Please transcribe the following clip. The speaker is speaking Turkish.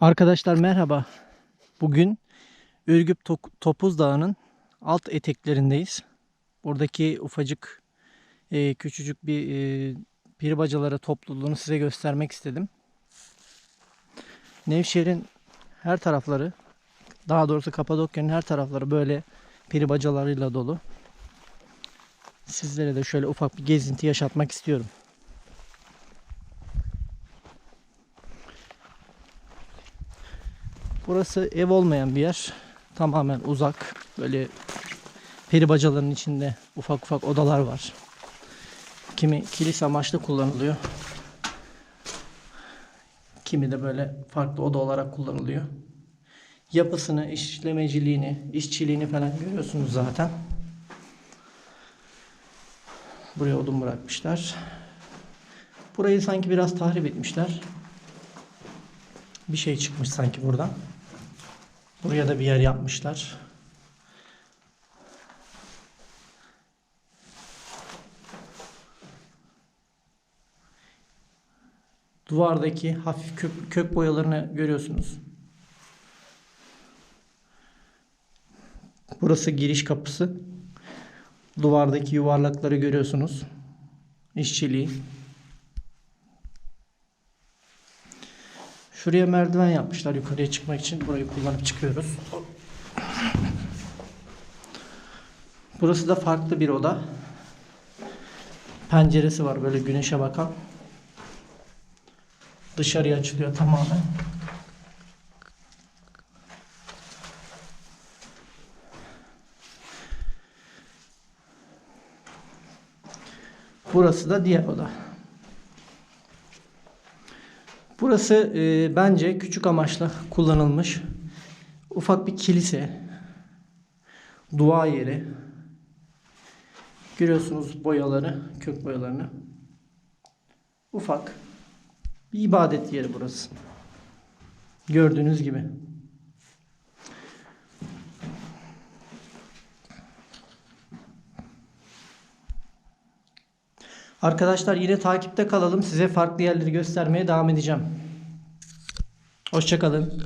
Arkadaşlar merhaba. Bugün Ürgüp Topuz Dağı'nın alt eteklerindeyiz. Buradaki ufacık e, küçücük bir e, peri bacaları topluluğunu size göstermek istedim. Nevşehir'in her tarafları, daha doğrusu Kapadokya'nın her tarafları böyle peri bacalarıyla dolu. Sizlere de şöyle ufak bir gezinti yaşatmak istiyorum. Burası ev olmayan bir yer. Tamamen uzak. Böyle peri bacalarının içinde ufak ufak odalar var. Kimi kilise amaçlı kullanılıyor. Kimi de böyle farklı oda olarak kullanılıyor. Yapısını, işlemeciliğini, işçiliğini falan görüyorsunuz zaten. Buraya odun bırakmışlar. Burayı sanki biraz tahrip etmişler. Bir şey çıkmış sanki buradan. Buraya da bir yer yapmışlar. Duvardaki hafif kök, kök boyalarını görüyorsunuz. Burası giriş kapısı. Duvardaki yuvarlakları görüyorsunuz. İşçiliği. Şuraya merdiven yapmışlar yukarıya çıkmak için. Burayı kullanıp çıkıyoruz. Burası da farklı bir oda. Penceresi var böyle güneşe bakan. Dışarıya açılıyor tamamen. Burası da diğer oda. Burası e, bence küçük amaçla kullanılmış. Ufak bir kilise. Dua yeri. Görüyorsunuz boyaları, kök boyalarını. Ufak bir ibadet yeri burası. Gördüğünüz gibi. Arkadaşlar yine takipte kalalım. Size farklı yerleri göstermeye devam edeceğim. Hoşçakalın.